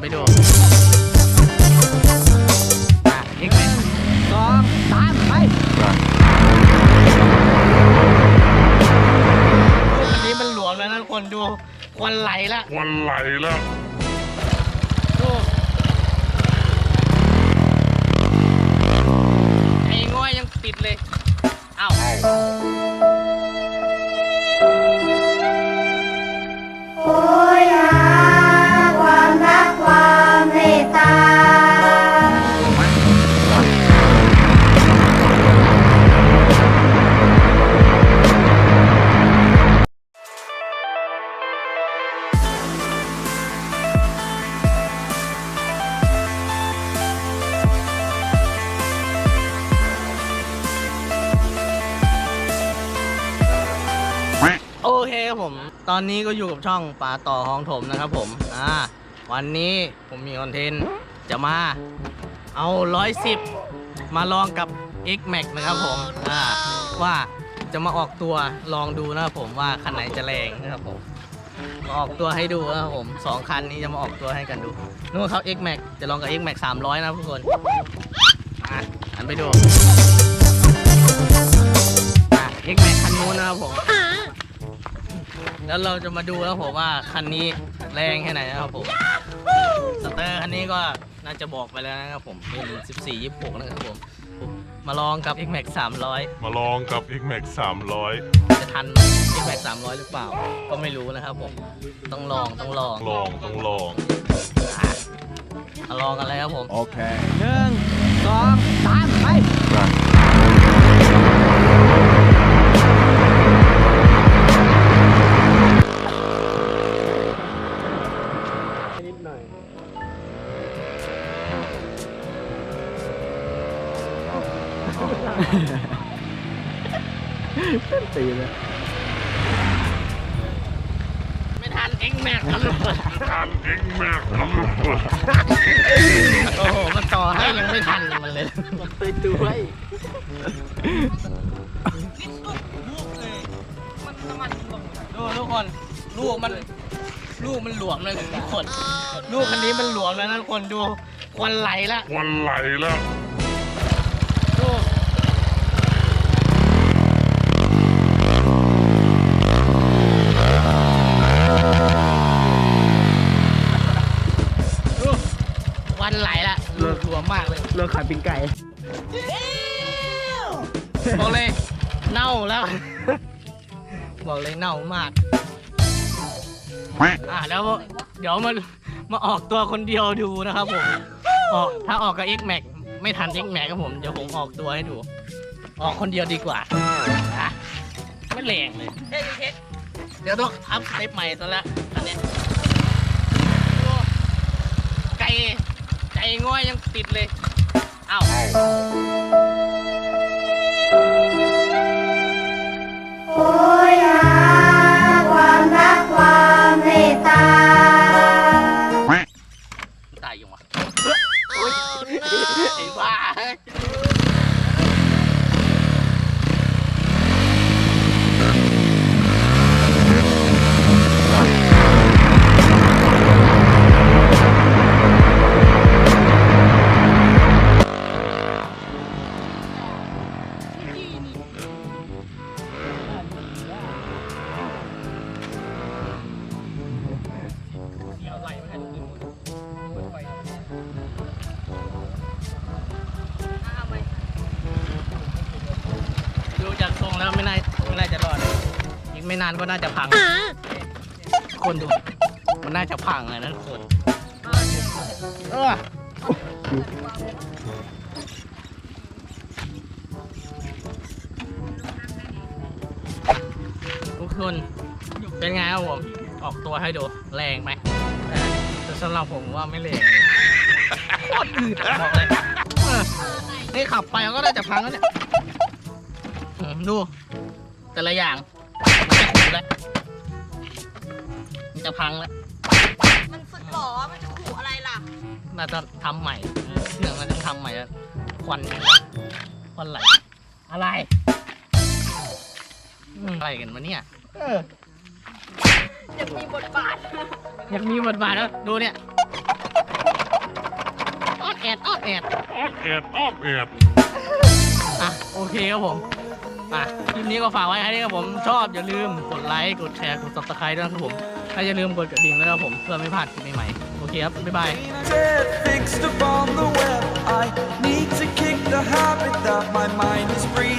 ไปดูอะอีกไหมสองสามไปอันนี้มันหลวมแล้วนะทุกคนดูควันไหลละวันไหลแล้ว ดูไอ้ง้อยยังติดเลย ครับผม ตอนนี้ก็อยู่กับช่องป่าต่อห้องถมนะครับผมอ่าวันนี้ผมมีคอนเทนต์จะมาเอา 110 มาลองกับ X Max นะครับผมอ่าว่าจะมาออกตัวลองดูนะครับผมว่าคันไหนจะแรงนะครับผมมาออกตัวให้ดูนะครับผมสองคันนี้จะมาออกตัวให้กันดูนู่นเขา X Max จะลองกับ X Max 300 นะครับทุกคนอะอันไปดูอะ X Max คันนู้นนะครับผม แล้วเราจะมาดูแล้วผมว่าคันนี้แรงแค่ไหนนะครับผมสเตอร์คันนี้ก็น่าจะบอกไปแล้วนะครับผมเป็น 14 26 นะครับผม มาลองกับ X Max 300 มาลองกับ X Max จะทัน X Max 300 หรือเปล่า ก็ไม่รู้นะครับผม ต้องลองต้องลอง300ลองต้องลองอะมาลองกันเลยครับผม Okay. หนึ่งสองสามไป ตีเลยไม่ทันเอ็งแม็กครับทุกคนทัน X Max ครับโอ้โหมันต่อให้ยังไม่ทันมันเลยมันไปด้วยดูทุกคนลูกมันลูกมันหลวมเลยทุกคน ลูกคันนี้มันหลวมแล้วนะทุกคนดูควันไหลละวันไหลแล้ว ดูดูวันไหลละลูกหลวมมากเลย เลิกขายปิ้งไก่บอกเลยเน่าแล้ว บอกเลยเน่ามาก อะแล้วเดี๋ยวมามาออกตัวคนเดียวดูนะครับผมออกถ้าออกกับ X Max ไม่ทัน X Max ครับผมเดี๋ยวผมออกตัวให้ดู ออกคนเดียวดีกว่าอะไม่แรงเลยเดี๋ยวต้องอัพสเต็ปใหม่ซะล้วอันนี้ไก่ไก่ง้อยยังติดเลย อ้าว จะรอดอีกไม่นานก็น่าจะพัง คนดู มันน่าจะพังเลยนะทุกคนเออทุกคนเป็นไงครับผม ออกตัวให้ดู แรงไหมเออแต่สำหรับผมว่าไม่แรงเลยโคตรอืดอะบอกเลยเออนี่ขับไปก็น่าจะพังแล้วเนี่ยอืมดู แต่ละอย่างมันจะขู่แล้วมันจะพังแล้วมันสุดหรอมันจะขู่อะไรล่ะน่าจะทำใหม่เครื่องน่าจะทำใหม่แล้วควันควันไหลอะไรอืมอะไรกันวะเนี่ยเอออยากมีบทบาทอยากมีบทบาทแล้วดูเนี่ยแอดออดแอดออบแอดออบแอดอะโอเคครับผม อะคลิปนี้ก็ฝากไว้ให้ด้วยครับผมชอบอย่าลืมกดไลค์กดแชร์กด subscribe ด้วยนะครับผมถ้าอย่าลืมกดกระดิ่งด้วยนะครับผมเพื่อไม่พลาดคลิปใหม่ๆโอเคครับบ๊ายบาย fixed upon the web. I need to kick the habit that my mind is free.